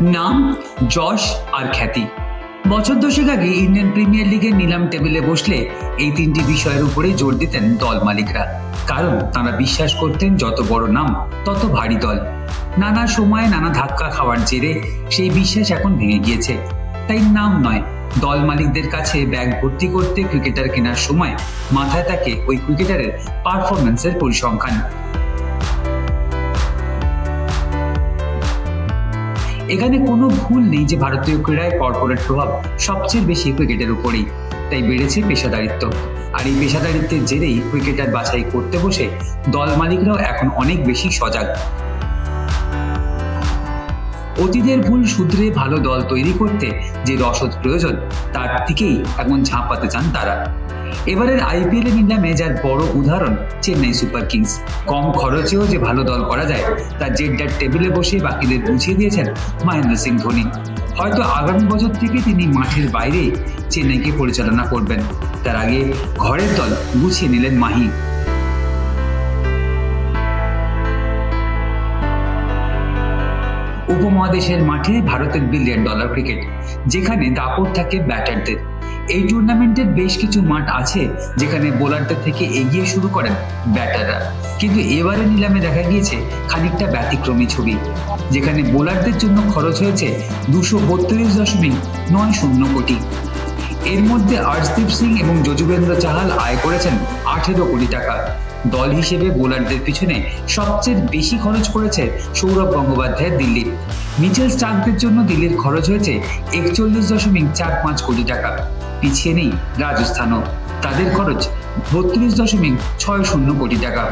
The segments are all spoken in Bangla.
নাম, যশ আর খ্যাতি। বছর দশেক আগে ইন্ডিয়ান প্রিমিয়ার লিগের নিলাম টেবিলে বসলে এই তিনটি বিষয়ের উপরেই জোর দিতেন দল মালিকরা। কারণ তারা বিশ্বাস করতেন যত বড় নাম, তত ভারী দল। নানা সময়ে নানা ধাক্কা খাওয়ার জেরে সেই বিশ্বাস এখন ভেঙে গিয়েছে। তাই নাম নয়, দল মালিকদের কাছে ব্যাগ ভর্তি করতে ক্রিকেটার কেনার সময় মাথায় থাকে ওই ক্রিকেটারের পারফরমেন্সের পরিসংখ্যান। এখানে কোনো ভুল নেই যে ভারতীয় ক্রীড়ায় কর্পোরেট প্রভাব সবচেয়ে বেশি ক্রিকেটের উপরেই। তাই বেড়েছে পেশাদারিত্ব। আর এই পেশাদারিত্বের জেরেই ক্রিকেটার বাছাই করতে বসে দল মালিকরাও এখন অনেক বেশি সজাগ। অতীতের ভুল শুধরে ভালো দল তৈরি করতে যে রসদ প্রয়োজন, তার দিকেই এখন ঝাঁপাতে চান তারা। এবারের আইপিএল নিলামে যার বড় উদাহরণ চেন্নাই সুপার কিংস। কম খরচেও যে ভালো দল করা যায়, তা জেড্ডার টেবিলে বসে বাকিদের বুঝিয়ে দিয়েছেন মহেন্দ্র সিং ধোনি। হয়তো আগামী বছর থেকে তিনি মাঠের বাইরে চেন্নাইকে পরিচালনা করবেন। তার আগে ঘরের দল গুছিয়ে নিলেন মাহি। উপমহাদেশের মাঠে ভারতের বিলিয়ন ডলার ক্রিকেট, যেখানে দাপট থাকে ব্যাটারদের। এই টুর্নামেন্টের বেশ কিছু মাঠ আছে যেখানে বোলারদের থেকে এগিয়ে শুরু করেন ব্যাটাররা। কিন্তু এবারে নিলামে দেখা গিয়েছে খানিকটা ব্যতিক্রমী ছবি, যেখানে বোলারদের জন্য খরচ হয়েছে দুশো বত্রিশ দশমিক নয় শূন্য কোটি। এর মধ্যে আর্শদীপ সিং এবং যজুবেন্দ্র চাহাল আয় করেছেন আঠেরো কোটি টাকা। দল হিসেবে বোলারদের পিছনে সবচেয়ে বেশি খরচ করেছে সৌরভ গঙ্গোপাধ্যায় দিল্লি। মিচেল স্টার্কদের জন্য দিল্লির খরচ হয়েছে একচল্লিশ দশমিক চার পাঁচ কোটি টাকা। পিছিয়ে নেই রাজস্থানও। তাদের খরচ বত্রিশ দশমিক ছয় শূন্য কোটি টাকা।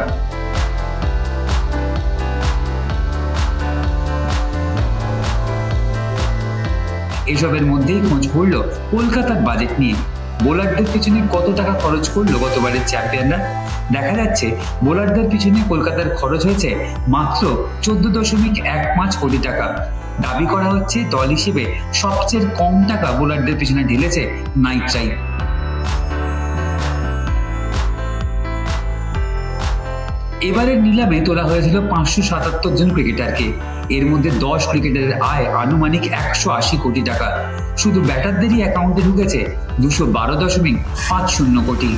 এসবের মধ্যেই খোঁজ পড়ল কলকাতার বাজেট নিয়ে। বোলারদের পিছনে কত টাকা খরচ করল গতবারের চ্যাম্পিয়নরা দেখা যাচ্ছে বোলারদের পিছনে কলকাতার খরচ হয়েছে মাত্র চোদ্দ দশমিক এক পাঁচ কোটি টাকা। দাবি করা হচ্ছে দল হিসেবে সবচেয়ে কম টাকা বোলারদের পিছনে ঢেলেছে নাইট্রাই এবারের নিলামে তোলা হয়েছিল পাঁচশো সাতাত্তর জন ক্রিকেটারকে। এর মধ্যে দশ ক্রিকেটারের আয় আনুমানিক একশো আশি কোটি টাকা। শুধু ব্যাটারদেরই অ্যাকাউন্টে ঢুকেছে দুশো বারো দশমিক পাঁচ শূন্য কোটি।